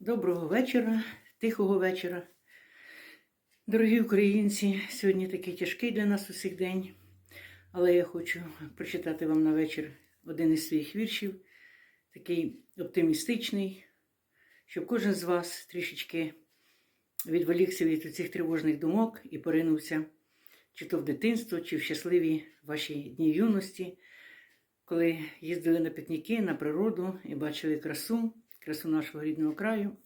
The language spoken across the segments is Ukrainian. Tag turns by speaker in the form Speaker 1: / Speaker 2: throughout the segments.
Speaker 1: Доброго вечора, тихого вечора. Дорогі українці, сьогодні такий тяжкий для нас усіх день, але я хочу прочитати вам на вечір один із своїх віршів, такий оптимістичний, щоб кожен з вас трішечки відволікся від цих тривожних думок і поринувся чи то в дитинство, чи в щасливі ваші дні юності, коли їздили на пікніки, на природу і бачили красу, красу нашого рідного краю.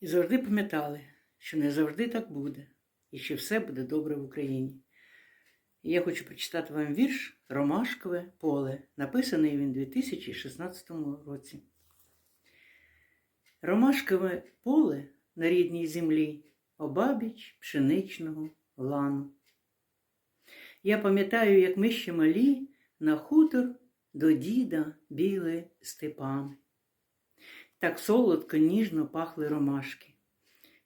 Speaker 1: І завжди пам'ятали, що не завжди так буде, і що все буде добре в Україні. І я хочу прочитати вам вірш Ромашкове поле, написаний він у 2016 році. Ромашкове поле на рідній землі, обабіч пшеничного лану. Я пам'ятаю, як ми ще малі на хутор до діда біли степами. Так солодко, ніжно пахли ромашки,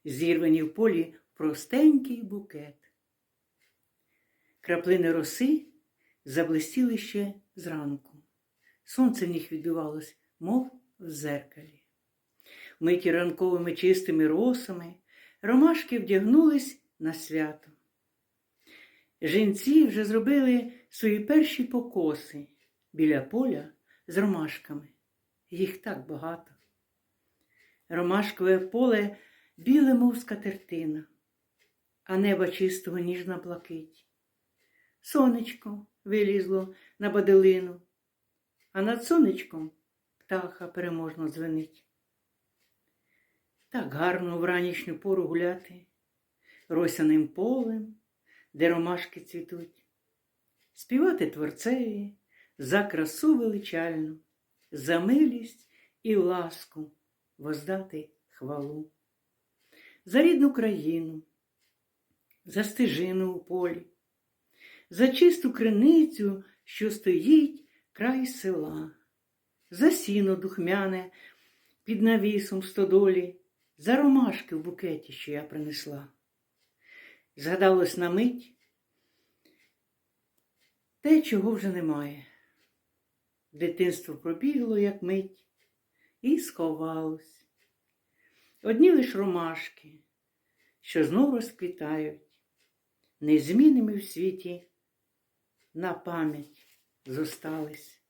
Speaker 1: зірвані в полі простенький букет. Краплини роси заблистіли ще зранку. Сонце в них відбивалось, мов в зеркалі. Миті ранковими чистими росами ромашки вдягнулись на свято. Жінці вже зробили свої перші покоси біля поля з ромашками. Їх так багато. Ромашкове поле біле, мов скатертина, а неба чистого ніжна блакить. Сонечко вилізло на баделину, а над сонечком птаха переможно дзвенить. Так гарно в ранішню пору гуляти росяним полем, де ромашки цвітуть, співати творцеві за красу величальну, за милість і ласку воздати хвалу, за рідну країну, за стежину у полі, за чисту криницю, що стоїть край села, за сіно духмяне під навісом стодолі, за ромашки в букеті, що я принесла. Згадалось на мить те, чого вже немає. Дитинство пробігло, як мить, і сховалось. Одні лиш ромашки, що знов розквітають, незмінними в світі на пам'ять зостались.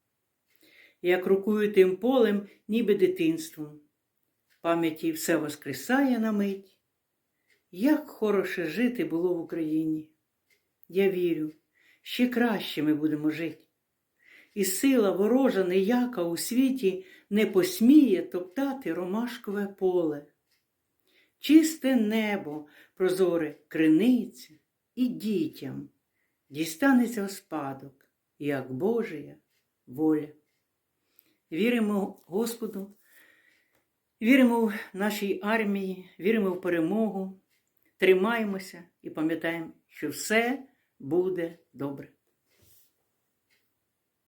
Speaker 1: Як рукую тим полем, ніби дитинством, пам'яті все воскресає на мить. Як хороше жити було в Україні. Я вірю, ще краще ми будемо жити. І сила ворожа ніяка у світі не посміє топтати ромашкове поле. Чисте небо, прозоре криниця і дітям дістанеться спадок, як Божия воля. Віримо Господу, віримо в нашій армії, віримо в перемогу, тримаємося і пам'ятаємо, що все буде добре.